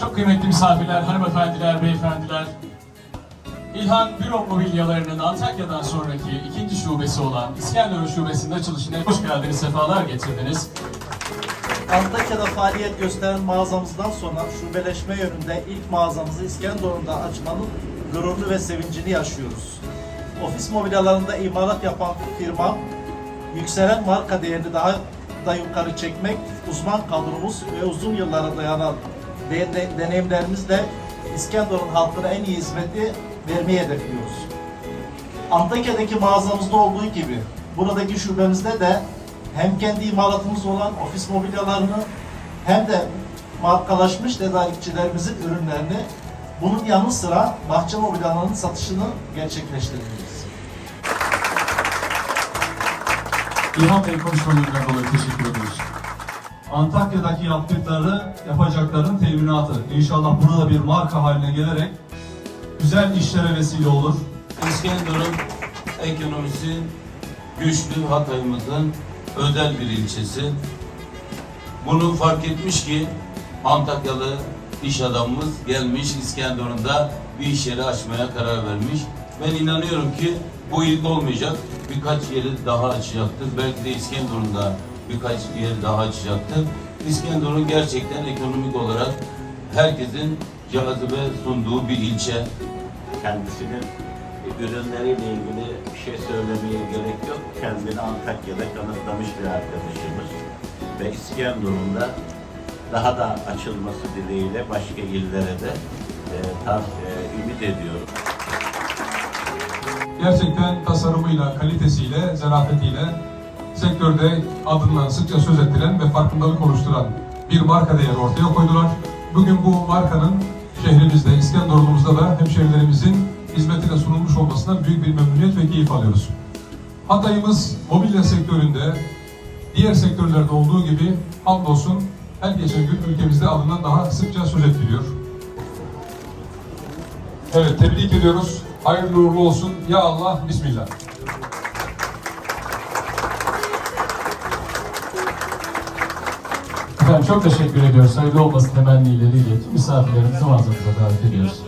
Çok kıymetli misafirler, hanımefendiler, beyefendiler, İlhan Büro Mobilyalarının Antakya'dan sonraki ikinci şubesi olan İskenderun Şubesi'nin açılışına hoş geldiniz, sefalar getirdiniz. Antakya'da faaliyet gösteren mağazamızdan sonra şubeleşme yönünde ilk mağazamızı İskenderun'da açmanın gururunu ve sevincini yaşıyoruz. Ofis mobilyalarında imalat yapan firma, yükselen marka değerini daha da yukarı çekmek, uzman kadromuz ve uzun yıllara dayanan de- de- deneyimlerimizle İskenderun halkına en iyi hizmeti vermeyi hedefliyoruz. Antakya'daki mağazamızda olduğu gibi buradaki şubemizde de hem kendi imalatımız olan ofis mobilyalarını hem de markalaşmış tedarikçilerimizin ürünlerini bunun yanı sıra bahçe mobilyalarının satışını gerçekleştireceğiz. İlhan Bey konuşmalarından dolayı teşekkür ediyoruz. Antakya'daki yaptıkları yapacakların teminatı. İnşallah burada bir marka haline gelerek güzel işlere vesile olur. İskenderun ekonomisi güçlü Hatay'ımızın özel bir ilçesi. Bunu fark etmiş ki Antakyalı iş adamımız gelmiş İskenderun'da bir iş yeri açmaya karar vermiş. Ben inanıyorum ki bu ilk olmayacak. Birkaç yeri daha açacaktır. Belki de İskenderun'da birkaç yeri daha açacaktır. İskenderun gerçekten ekonomik olarak herkesin cazibe sunduğu bir ilçe. kendisinin ürünleriyle ilgili bir şey söylemeye gerek yok. Kendini Antakya'da kanıtlamış bir arkadaşımız. Ve İskenderun'da daha da açılması dileğiyle başka illere de e, tav, e, ümit ediyorum. Gerçekten tasarımıyla, kalitesiyle, zarafetiyle sektörde adından sıkça söz ettiren ve farkındalık oluşturan bir marka değeri ortaya koydular. Bugün bu markanın şehrimizde, İskenderun'umuzda da hemşehrilerimizin hizmetine sunulmuş olmasından büyük bir memnuniyet ve keyif alıyoruz. Hatay'ımız mobilya sektöründe diğer sektörlerde olduğu gibi hamdolsun her geçen gün ülkemizde adından daha sıkça söz ediliyor. Evet tebrik ediyoruz. Hayırlı uğurlu olsun. Ya Allah, Bismillah. Efendim çok teşekkür ediyoruz. Hayırlı olması temennileriyle tüm misafirlerimizi mağazamıza davet ediyoruz.